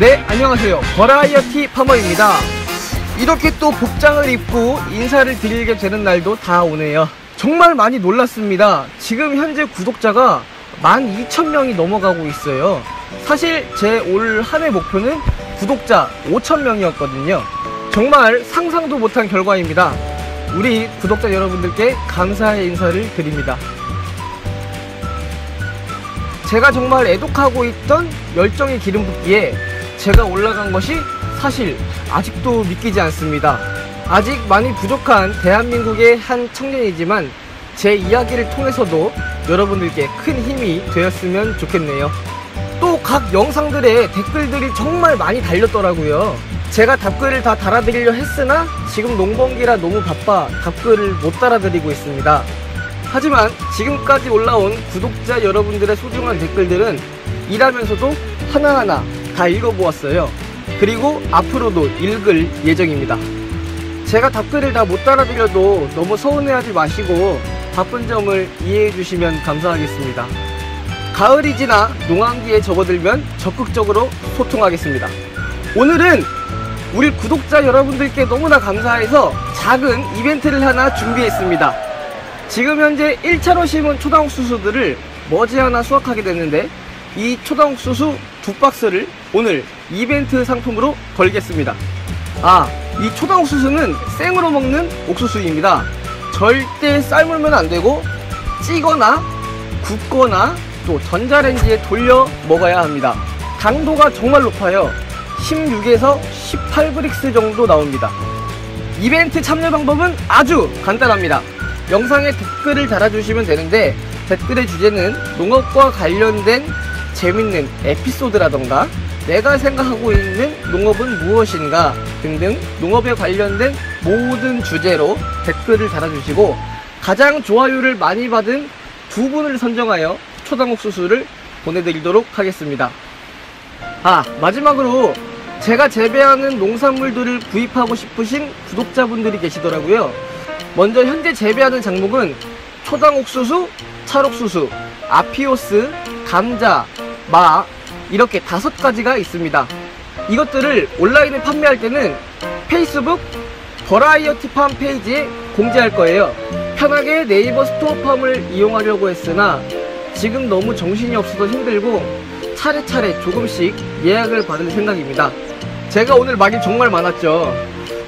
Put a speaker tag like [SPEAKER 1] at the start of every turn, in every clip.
[SPEAKER 1] 네, 안녕하세요. 버라이어티 파머입니다. 이렇게 또 복장을 입고 인사를 드리게 되는 날도 다 오네요. 정말 많이 놀랐습니다. 지금 현재 구독자가 12,000명이 넘어가고 있어요. 사실 제 올 한 해 목표는 구독자 5,000명이었거든요. 정말 상상도 못한 결과입니다. 우리 구독자 여러분들께 감사의 인사를 드립니다. 제가 정말 애독하고 있던 열정의 기름 붓기에 제가 올라간 것이 사실 아직도 믿기지 않습니다. 아직 많이 부족한 대한민국의 한 청년이지만 제 이야기를 통해서도 여러분들께 큰 힘이 되었으면 좋겠네요. 또 각 영상들의 댓글들이 정말 많이 달렸더라고요. 제가 답글을 다 달아드리려 했으나 지금 농번기라 너무 바빠 답글을 못 달아드리고 있습니다. 하지만 지금까지 올라온 구독자 여러분들의 소중한 댓글들은 일하면서도 하나하나 다 읽어보았어요. 그리고 앞으로도 읽을 예정입니다. 제가 답글을 다못 달아드려도 너무 서운해하지 마시고 바쁜 점을 이해해 주시면 감사하겠습니다. 가을이 지나 농한기에 접어들면 적극적으로 소통하겠습니다. 오늘은 우리 구독자 여러분들께 너무나 감사해서 작은 이벤트를 하나 준비했습니다. 지금 현재 1차로 심은 초당옥수수들을 머지않아 수확하게 됐는데 이 초당옥수수 두 박스를 오늘 이벤트 상품으로 걸겠습니다. 아, 이 초당 옥수수는 생으로 먹는 옥수수입니다. 절대 삶으면 안 되고 찌거나 굽거나 또 전자레인지에 돌려 먹어야 합니다. 당도가 정말 높아요. 16에서 18브릭스 정도 나옵니다. 이벤트 참여 방법은 아주 간단합니다. 영상에 댓글을 달아주시면 되는데 댓글의 주제는 농업과 관련된 재밌는 에피소드라던가 내가 생각하고 있는 농업은 무엇인가 등등 농업에 관련된 모든 주제로 댓글을 달아주시고 가장 좋아요를 많이 받은 두 분을 선정하여 초당옥수수를 보내드리도록 하겠습니다. 아, 마지막으로 제가 재배하는 농산물들을 구입하고 싶으신 구독자분들이 계시더라고요. 먼저 현재 재배하는 작목은 초당옥수수, 찰옥수수, 아피오스, 감자, 마 이렇게 다섯 가지가 있습니다. 이것들을 온라인에 판매할 때는 페이스북 버라이어티 팜 페이지에 공지할 거예요. 편하게 네이버 스토어팜을 이용하려고 했으나 지금 너무 정신이 없어서 힘들고 차례차례 조금씩 예약을 받을 생각입니다. 제가 오늘 말이 정말 많았죠.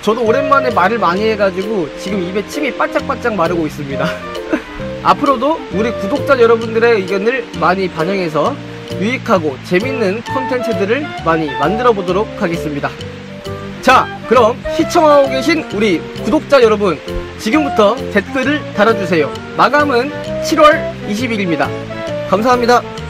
[SPEAKER 1] 저도 오랜만에 말을 많이 해가지고 지금 입에 침이 바짝바짝 마르고 있습니다. 앞으로도 우리 구독자 여러분들의 의견을 많이 반영해서 유익하고 재밌는 콘텐츠들을 많이 만들어 보도록 하겠습니다. 자, 그럼 시청하고 계신 우리 구독자 여러분, 지금부터 댓글을 달아주세요. 마감은 7월 20일입니다. 감사합니다.